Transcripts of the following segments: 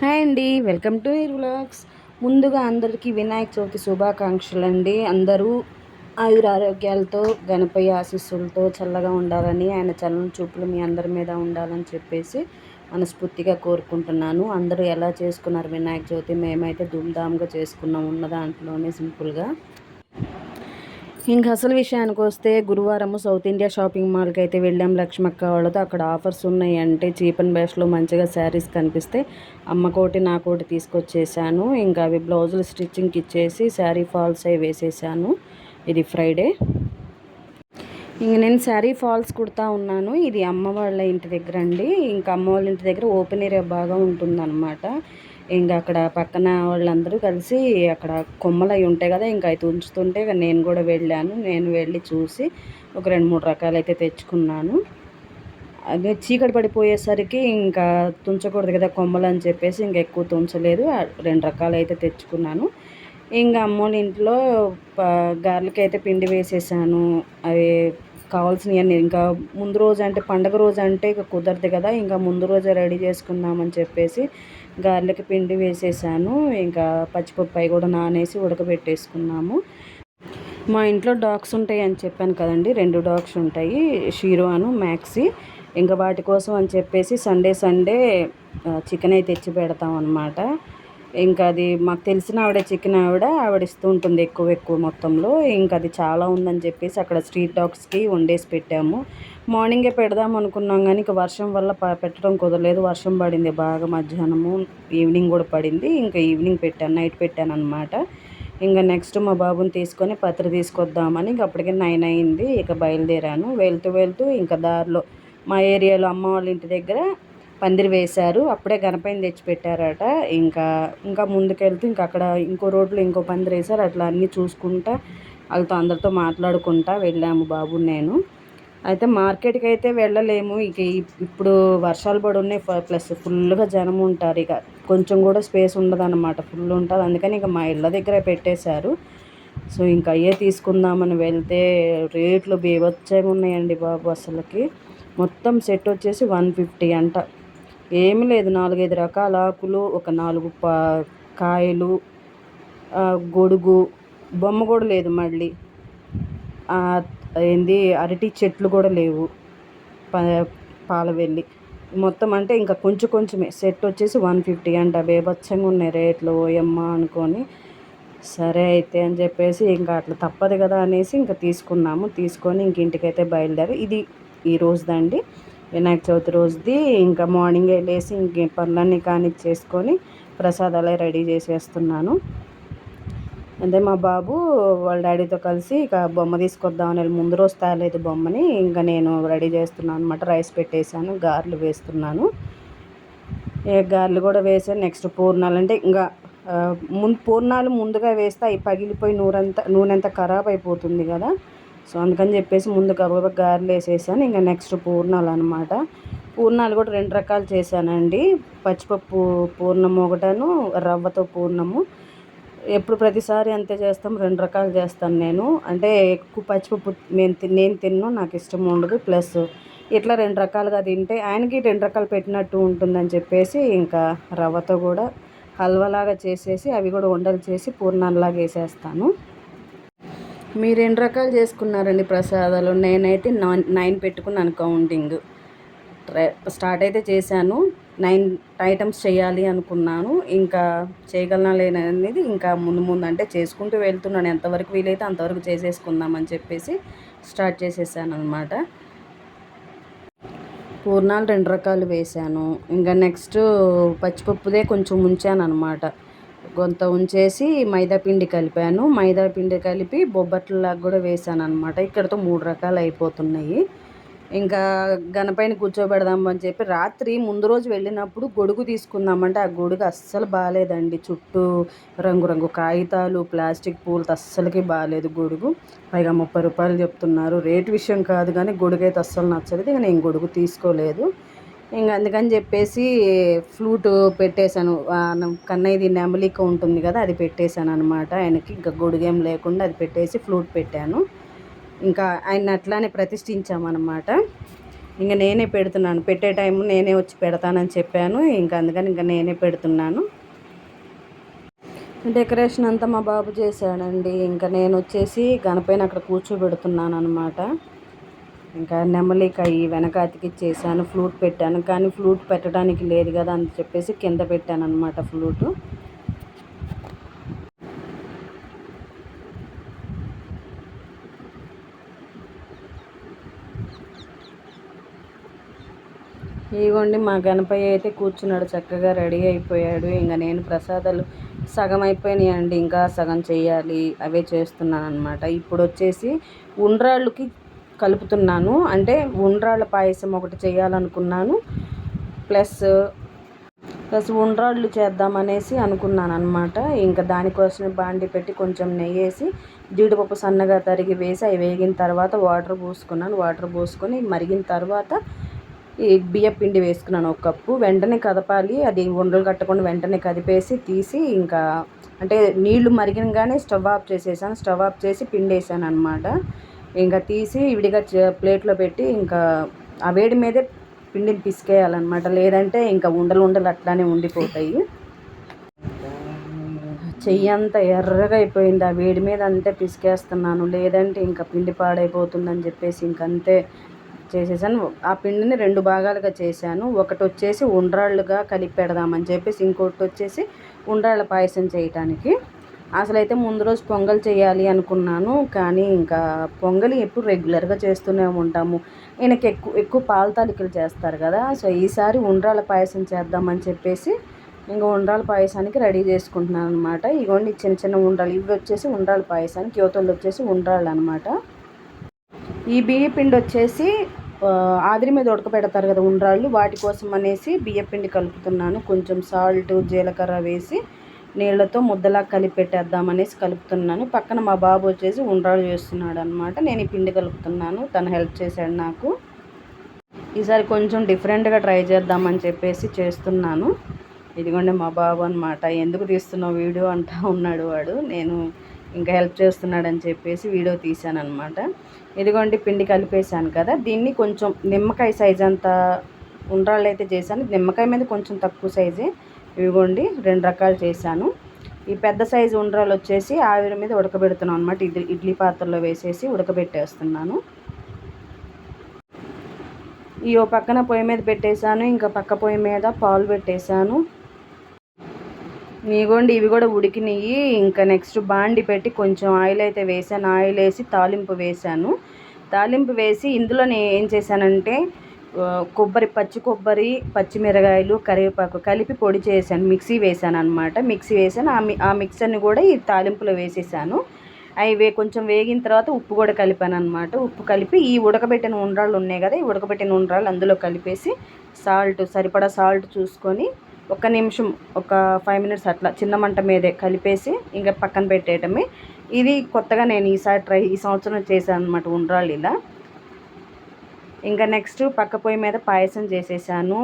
Hi అండి welcome to ఇర్ vlogs. ముందుగా అందరికీ వినాయక చవితి శుభాకాంక్షలు అండి అందరూ ఆయురారోగ్యాలతో గణపయ్య ఆశీస్సులతో చల్లగా ఉండాలని ఆయన చల్లని చూపులు మీ అందరి మీద ఉండాలని చెప్పేసి మనస్ఫూర్తిగా కోరుకుంటున్నాను. అందరూ ఎలా చేసుకున్నారు వినాయక చవితి? మేమైతే ధూమ్ధామ్గా చేసుకున్నాం ఉన్న దాంట్లోనే సింపుల్గా. ఇంకా అసలు విషయానికి వస్తే గురువారం సౌత్ ఇండియా షాపింగ్ మాల్కి అయితే వెళ్ళాం. లక్ష్మక్క వాళ్ళతో అక్కడ ఆఫర్స్ ఉన్నాయి. అంటే చీప్ అండ్ బెస్ట్లో మంచిగా శారీస్ కనిపిస్తే అమ్మకోటి నాకోటి తీసుకొచ్చేసాను. ఇంకా అవి బ్లౌజులు స్టిచ్చింగ్కి ఇచ్చేసి శారీ ఫాల్స్ అవి వేసేసాను. ఇది ఫ్రైడే. ఇంక నేను శారీ ఫాల్స్ కుడతా ఉన్నాను. ఇది అమ్మ వాళ్ళ ఇంటి దగ్గర అండి. ఇంకా అమ్మ వాళ్ళ ఇంటి దగ్గర ఓపెన్ ఏరియా బాగా ఉంటుందన్నమాట. ఇంకా అక్కడ పక్కన వాళ్ళందరూ కలిసి అక్కడ కొమ్మలు అవి ఉంటాయి కదా ఇంకా అవి తుంచుతుంటే నేను కూడా వెళ్ళాను. నేను వెళ్ళి చూసి ఒక రెండు మూడు రకాలు అయితే తెచ్చుకున్నాను. అదే చీకటి పడిపోయేసరికి ఇంకా తుంచకూడదు కదా కొమ్మలు అని చెప్పేసి ఇంకా ఎక్కువ తుంచలేదు. రెండు రకాలు అయితే తెచ్చుకున్నాను. ఇంకా అమ్మోళ్ళ ఇంట్లో గార్లకి అయితే పిండి వేసేసాను. అవి కావాల్సినవన్నీ ఇంకా ముందు రోజు అంటే పండగ రోజు అంటే ఇక కుదరదు కదా ఇంకా ముందు రోజే రెడీ చేసుకుందామని చెప్పేసి గార్లిక్ పిండి వేసేసాను. ఇంకా పచ్చిపప్పు కూడా నానేసి ఉడకబెట్టేసుకున్నాము. మా ఇంట్లో డాగ్స్ ఉంటాయి అని చెప్పాను కదండి. రెండు డాగ్స్ ఉంటాయి షీరో అను మ్యాక్సీ ఇంకా వాటి కోసం అని చెప్పేసి సండే సండే చికెన్ అయితే తెచ్చి పెడతాం అనమాట ఇంకా అది మాకు తెలిసిన ఆవిడ చికెన్ ఆవిడ ఆవిడ ఇస్తూ ఉంటుంది ఎక్కువ ఎక్కువ మొత్తంలో. ఇంకా అది చాలా ఉందని చెప్పేసి అక్కడ స్ట్రీట్ డాగ్స్కి వండేసి పెట్టాము. మార్నింగే పెడదాం అనుకున్నాం కానీ ఇంకా వర్షం వల్ల పెట్టడం కుదరలేదు. వర్షం పడింది బాగా మధ్యాహ్నము ఈవినింగ్ కూడా పడింది. ఇంకా ఈవినింగ్ పెట్టాను నైట్ పెట్టాను అనమాట ఇంకా నెక్స్ట్ మా బాబుని తీసుకొని పత్ర తీసుకొద్దామని ఇంక అప్పటికే నైన్ అయింది. ఇక బయలుదేరాను. వెళ్తూ వెళ్తూ ఇంకా దారిలో మా ఏరియాలో అమ్మ వాళ్ళ ఇంటి దగ్గర పందిరి వేశారు. అప్పుడే గణపైన తెచ్చిపెట్టారట. ఇంకా ఇంకా ముందుకెళ్తూ ఇంకా అక్కడ ఇంకో రోడ్లో ఇంకో పందిరి వేశారు. అట్లా అన్నీ చూసుకుంటా వాళ్ళతో అందరితో మాట్లాడుకుంటా వెళ్ళాము బాబు నేను. అయితే మార్కెట్కి అయితే వెళ్ళలేము. ఇక ఇప్పుడు వర్షాలు పడి ఉన్నాయి. ప్లస్ ఫుల్గా జనం ఉంటారు. ఇక కొంచెం కూడా స్పేస్ ఉండదు అనమాట ఫుల్ ఉంటుంది. అందుకని ఇక మా ఇళ్ళ దగ్గరే పెట్టేశారు. సో ఇంకా అయ్యే తీసుకుందామని వెళ్తే రేట్లు బీభత్సంగా ఉన్నాయండి బాబు అసలుకి. మొత్తం సెట్ వచ్చేసి వన్ ఫిఫ్టీ అంట. ఏమి లేదు. నాలుగైదు రకాల ఆకులు ఒక నాలుగు పా కాయలు గొడుగు బొమ్మ కూడా లేదు మళ్ళీ. ఏంది అరటి చెట్లు కూడా లేవు. పాలవెల్లి. మొత్తం అంటే ఇంకా కొంచెం కొంచెమే. సెట్ వచ్చేసి వన్ ఫిఫ్టీ అంట. బేబచ్చంగా ఉన్నాయి రేట్లు. ఓయమ్మ అనుకొని సరే అయితే అని చెప్పేసి ఇంకా అట్లా తప్పదు కదా అనేసి ఇంకా తీసుకున్నాము. తీసుకొని ఇంక ఇంటికైతే బయలుదేరి ఇది ఈ రోజుదండి. వినాయక చవితి రోజుది. ఇంకా మార్నింగ్ వెళ్ళేసి ఇంక పనులన్నీ కానిచ్చేసుకొని ప్రసాదాలే రెడీ చేసేస్తున్నాను. అంటే మా బాబు వాళ్ళ డాడీతో కలిసి ఇక బొమ్మ తీసుకొద్దామని ముందు రోజు తేలేదు బొమ్మని. ఇంకా నేను రెడీ చేస్తున్నాను అనమాట రైస్ పెట్టేశాను గారెలు వేస్తున్నాను. ఏ గారెలు కూడా వేసాను నెక్స్ట్ పూర్ణాలు అంటే ఇంకా ముందు పూర్ణాలు ముందుగా వేస్తే అవి పగిలిపోయి నూరంతా నూనె అంతా ఖరాబ్ అయిపోతుంది కదా. సో అందుకని చెప్పేసి ముందు గబగబా గారెలు వేసేసాను. ఇంకా నెక్స్ట్ పూర్ణాలు అనమాట పూర్ణాలు కూడా రెండు రకాలు చేశానండి. పచ్చిపప్పు పూర్ణము ఒకటను రవ్వతో పూర్ణము. ఎప్పుడు ప్రతిసారి అంతే చేస్తాం రెండు రకాలు చేస్తాను నేను. అంటే ఎక్కువ పచ్చిపప్పు నేను నేను తిన్ను నాకు ఇష్టం ఉండదు. ప్లస్ ఇట్లా రెండు రకాలుగా తింటే ఆయనకి రెండు రకాలు పెట్టినట్టు ఉంటుందని చెప్పేసి ఇంకా రవ్వతో కూడా హల్వాలాగా చేసేసి అవి కూడా వండలు చేసి పూర్ణాలలాగా వేసేస్తాను. మీరు రెండు రకాలు చేసుకున్నారండి ప్రసాదాలు? నేనైతే నైన్ పెట్టుకున్నాను కౌంటింగ్ స్టార్ట్ అయితే చేశాను. నైన్ ఐటమ్స్ చేయాలి అనుకున్నాను. ఇంకా చేయగలనా లేననేది ఇంకా ముందు ముందు అంటే చేసుకుంటూ వెళ్తున్నాను. ఎంతవరకు వీలైతే అంతవరకు చేసేసుకుందామని చెప్పేసి స్టార్ట్ చేసేసాను అనమాట పూర్ణాలు రెండు రకాలు వేశాను. ఇంకా నెక్స్ట్ పచ్చిపప్పుదే కొంచెం ఉంచాను అనమాట కొంత ఉంచేసి మైదాపిండి కలిపాను. మైదా పిండి కలిపి బొబ్బట్లలాగా కూడా వేసాను అనమాట ఇక్కడతో మూడు రకాలు అయిపోతున్నాయి. ఇంకా గనపైన కూర్చోబెడదాం అని చెప్పి రాత్రి ముందు రోజు వెళ్ళినప్పుడు గొడుగు తీసుకుందామంటే ఆ గొడుగు అస్సలు బాగాలేదండి. చుట్టూ రంగురంగు కాగితాలు ప్లాస్టిక్ పూలతో అస్సలకి బాగాలేదు గొడుగు. పైగా ముప్పై రూపాయలు చెప్తున్నారు. రేటు విషయం కాదు కానీ గొడుగు అయితే అస్సలు నచ్చలేదు. ఇక నేను గొడుగు తీసుకోలేదు. ఇంకా అందుకని చెప్పేసి ఫ్లూట్ పెట్టేశాను. కన్నయ్యది నెమలిక ఉంటుంది కదా అది పెట్టేశాను అనమాట ఆయనకి ఇంకా గొడుగేం లేకుండా అది పెట్టేసి ఫ్లూట్ పెట్టాను. ఇంకా ఆయన అట్లానే ప్రతిష్ఠించామన్నమాట. ఇంకా నేనే పెడుతున్నాను. పెట్టే టైం నేనే వచ్చి పెడతానని చెప్పాను. ఇంకా అందుకని ఇంకా నేనే పెడుతున్నాను. డెకరేషన్ అంతా మా బాబు చేశాడండి. ఇంకా నేను వచ్చేసి గణపైన అక్కడ కూర్చోబెడుతున్నాను అనమాట ఇంకా నెమలికాయ వెనక అతికిచ్చేసాను ఫ్లూట్ పెట్టాను. కానీ ఫ్లూట్ పెట్టడానికి లేదు కదా అని చెప్పేసి కింద పెట్టాను అనమాట ఫ్లూటు. ఇదిగోండి మా గణపయ్య అయితే కూర్చున్నాడు చక్కగా రెడీ అయిపోయాడు. ఇంకా నేను ప్రసాదాలు సగం అయిపోయినాయండి ఇంకా సగం చేయాలి అవే చేస్తున్నాను అనమాట ఇప్పుడు వచ్చేసి ఉండ్రాళ్ళకి కలుపుతున్నాను. అంటే ఉండ్రాళ్ళ పాయసం ఒకటి చేయాలనుకున్నాను. ప్లస్ ప్లస్ ఉండ్రాళ్ళు చేద్దామనేసి అనుకున్నాను అనమాట ఇంకా దానికోసమే బాండి పెట్టి కొంచెం నెయ్యి వేసి జీడిపప్పు సన్నగా తరిగి వేసి అవి వేగిన తర్వాత వాటర్ పోసుకున్నాను. వాటర్ పోసుకొని మరిగిన తర్వాత ఈ బియ్య పిండి వేసుకున్నాను ఒక కప్పు. వెంటనే కదపాలి. అది ఉండలు కట్టకుండా వెంటనే కదిపేసి తీసి ఇంకా అంటే నీళ్ళు మరిగినగానే స్టవ్ ఆఫ్ చేసేసాను. స్టవ్ ఆఫ్ చేసి పిండి వేసాను అనమాట ఇంకా తీసి విడిగా ప్లేట్లో పెట్టి ఇంకా ఆ వేడి మీదే పిండిని పిసికేయాలన్నమాట. లేదంటే ఇంకా ఉండలు ఉండలు అట్లానే ఉండిపోతాయి. చెయ్యి అంతా ఎర్రగా అయిపోయింది. ఆ వేడి మీద అంతే పిసికేస్తున్నాను. లేదంటే ఇంకా పిండి పాడైపోతుందని చెప్పేసి ఇంకంతే చేసేసాను. ఆ పిండిని రెండు భాగాలుగా చేశాను. ఒకటి వచ్చేసి ఉండ్రాళ్ళుగా కలిపి పెడదామని చెప్పేసి ఇంకోటి వచ్చేసి ఉండ్రాళ్ళ పాయసం చేయటానికి. అసలు అయితే ముందు రోజు పొంగల్ చేయాలి అనుకున్నాను కానీ ఇంకా పొంగలి ఎప్పుడు రెగ్యులర్గా చేస్తూనే ఉంటాము. ఈయనకి ఎక్కువ ఎక్కువ పాల తాలికలు చేస్తారు కదా సో ఈసారి ఉండ్రాల పాయసం చేద్దామని చెప్పేసి ఇంకా ఉండ్రాల పాయసానికి రెడీ చేసుకుంటున్నాను అనమాట ఇగోండి చిన్న చిన్న ఉండ్రాలు ఇవి వచ్చేసి ఉండ్రాల పాయసానికి యువతలు వచ్చేసి ఉండ్రాళ్ళు అనమాట ఈ బియ్య పిండి వచ్చేసి ఆవిరి మీద ఉడకబెడతారు కదా ఉండ్రాళ్ళు వాటి కోసం అనేసి బియ్య పిండి కలుపుతున్నాను. కొంచెం సాల్ట్ జీలకర్ర వేసి నీళ్ళతో ముద్దలా కలిపి పెట్టేద్దామనేసి కలుపుతున్నాను. పక్కన మా బాబు వచ్చేసి ఉండ్రాళ్ళు చేస్తున్నాడు అనమాట నేను ఈ పిండి కలుపుతున్నాను. తను హెల్ప్ చేశాడు నాకు. ఈసారి కొంచెం డిఫరెంట్గా ట్రై చేద్దామని చెప్పేసి చేస్తున్నాను. ఇదిగోండి మా బాబు అనమాట ఎందుకు తీస్తున్నావు వీడియో? అంటా ఉన్నాడు వాడు. నేను ఇంకా హెల్ప్ చేస్తున్నాడని చెప్పేసి వీడియో తీశాను అనమాట ఇదిగోండి పిండి కలిపేశాను కదా. దీన్ని కొంచెం నిమ్మకాయ సైజ్ అంత ఉండ్రాళ్ళు అయితే చేశాను. నిమ్మకాయ మీద కొంచెం తక్కువ సైజే. ఇవిగోండి రెండు రకాలు చేశాను. ఈ పెద్ద సైజు ఉండ్రాలు వచ్చేసి ఆవిరి మీద ఉడకబెడుతున్నాను అనమాట ఇడ్లీ ఇడ్లీ పాత్రలో వేసేసి ఉడకబెట్టేస్తున్నాను. ఈ ఓ పక్కన పొయ్యి మీద పెట్టేశాను. ఇంకా పక్క పొయ్యి మీద పాలు పెట్టేశాను. నీగోండి ఇవి కూడా ఉడికినాయి ఇంకా నెక్స్ట్ బాండి పెట్టి కొంచెం ఆయిల్ అయితే వేసాను ఆయిల్ వేసి తాలింపు వేసాను తాలింపు వేసి ఇందులో నేను ఏం చేశానంటే కొబ్బరి పచ్చి కొబ్బరి పచ్చిమిరకాయలు కరివేపాకు కలిపి పొడి చేశాను మిక్సీ వేసాను అనమాట మిక్సీ వేసాను ఆ ఆ మిక్సర్ని కూడా ఈ తాలింపులో వేసేసాను. అవి వే కొంచెం వేగిన తర్వాత ఉప్పు కూడా కలిపాను అనమాట ఉప్పు కలిపి ఈ ఉడకబెట్టిన ఉండ్రాళ్ళు ఉన్నాయి కదా ఈ ఉడకబెట్టిన ఉండ్రాళ్ళు అందులో కలిపేసి సాల్ట్ సరిపడా సాల్ట్ చూసుకొని ఒక నిమిషం ఒక ఫైవ్ మినిట్స్ అట్లా చిన్న మంట మీదే కలిపేసి ఇంకా పక్కన పెట్టేయటమే. ఇది కొత్తగా నేను ఈసారి ట్రై ఈ సంవత్సరం చేశాను అనమాట ఉండ్రాళ్ళు ఇలా. ఇంకా నెక్స్ట్ పక్క పొయ్యి మీద పాయసం చేసేసాను.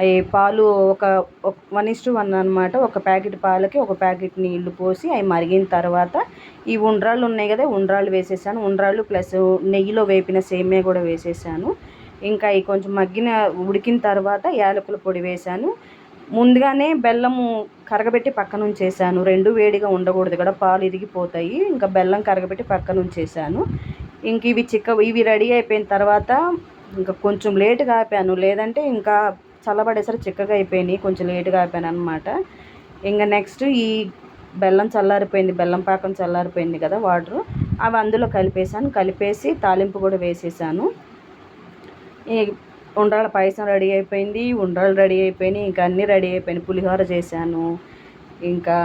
అవి పాలు ఒక వన్ ఇస్టు వన్ అనమాట ఒక ప్యాకెట్ పాలకి ఒక ప్యాకెట్ నీళ్ళు పోసి అవి మరిగిన తర్వాత ఈ ఉండ్రాళ్ళు ఉన్నాయి కదా ఉండ్రాళ్ళు వేసేసాను. ఉండ్రాళ్ళు ప్లస్ నెయ్యిలో వేపిన సేమే కూడా వేసేసాను. ఇంకా అవి కొంచెం మగ్గిన ఉడికిన తర్వాత యాలకుల పొడి వేసాను. ముందుగానే బెల్లము కరగబెట్టి పక్కన ఉంచేసాను. రెండు వేడిగా ఉండకూడదు కూడా పాలు ఇరిగిపోతాయి. ఇంకా బెల్లం కరగబెట్టి పక్కన ఉంచేసాను. ఇంక ఇవి చిక్క ఇవి రెడీ అయిపోయిన తర్వాత ఇంకా కొంచెం లేటుగా ఆపాను. లేదంటే ఇంకా చల్లబడేసరికి చిక్కగా అయిపోయినాయి. కొంచెం లేటుగా ఆపాను అనమాట ఇంకా నెక్స్ట్ ఈ బెల్లం చల్లారిపోయింది. బెల్లం పాకం చల్లారిపోయింది కదా వాటర్. అవి అందులో కలిపేసాను కలిపేసి తాలింపు కూడా వేసేసాను. ఈ ఉండ్రాళ్ళ పాయసం రెడీ అయిపోయింది. ఉండ్రాళ్ళు రెడీ అయిపోయినాయి. ఇంకా అన్నీ రెడీ అయిపోయినాయి. పులిహోర చేశాను. ఇంకా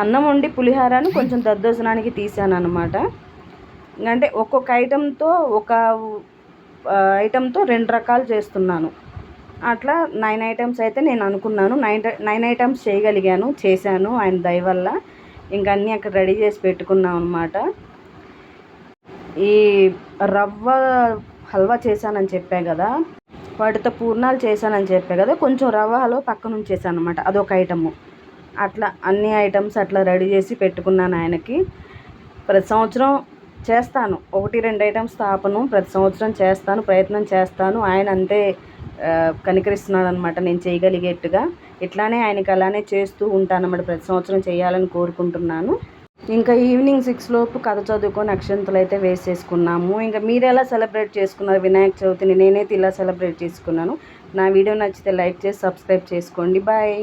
అన్నం వండి పులిహోరను కొంచెం దద్దోజనానికి తీసాను అనమాట అంటే ఒక్కొక్క ఐటెంతో ఒక ఐటెంతో రెండు రకాలు చేస్తున్నాను. అట్లా నైన్ ఐటమ్స్ అయితే నేను అనుకున్నాను. నైన్ నైన్ ఐటమ్స్ చేయగలిగాను చేశాను ఆయన దయ వల్ల. ఇంకా అన్నీ అక్కడ రెడీ చేసి పెట్టుకున్నాం అనమాట ఈ రవ్వ హల్వా చేశానని చెప్పా కదా వాటితో పూర్ణాలు చేశానని చెప్పా కదా కొంచెం రవ్వ హల్వా పక్క నుంచి చేశాను అనమాట అదొక ఐటము. అట్లా అన్ని ఐటమ్స్ అట్లా రెడీ చేసి పెట్టుకున్నాను ఆయనకి. ప్రతి సంవత్సరం చేస్తాను. ఒకటి రెండు ఐటమ్స్ తాపను ప్రతి సంవత్సరం చేస్తాను ప్రయత్నం చేస్తాను. ఆయన అంతే కనికరిస్తున్నాడు అనమాట నేను చేయగలిగేట్టుగా. ఇట్లానే ఆయనకి అలానే చేస్తూ ఉంటాను ప్రతి సంవత్సరం చేయాలని కోరుకుంటున్నాను. ఇంకా ఈవినింగ్ సిక్స్ లోపు కథ చదువుకొని అక్షంతలు అయితే వేసేసుకున్నాము. ఇంకా మీరు ఎలా సెలబ్రేట్ చేసుకున్నారు? వినాయక చవితిని నేనైతే ఇలా సెలబ్రేట్ చేసుకున్నాను. నా వీడియో నచ్చితే లైక్ చేసి సబ్స్క్రైబ్ చేసుకోండి. బాయ్.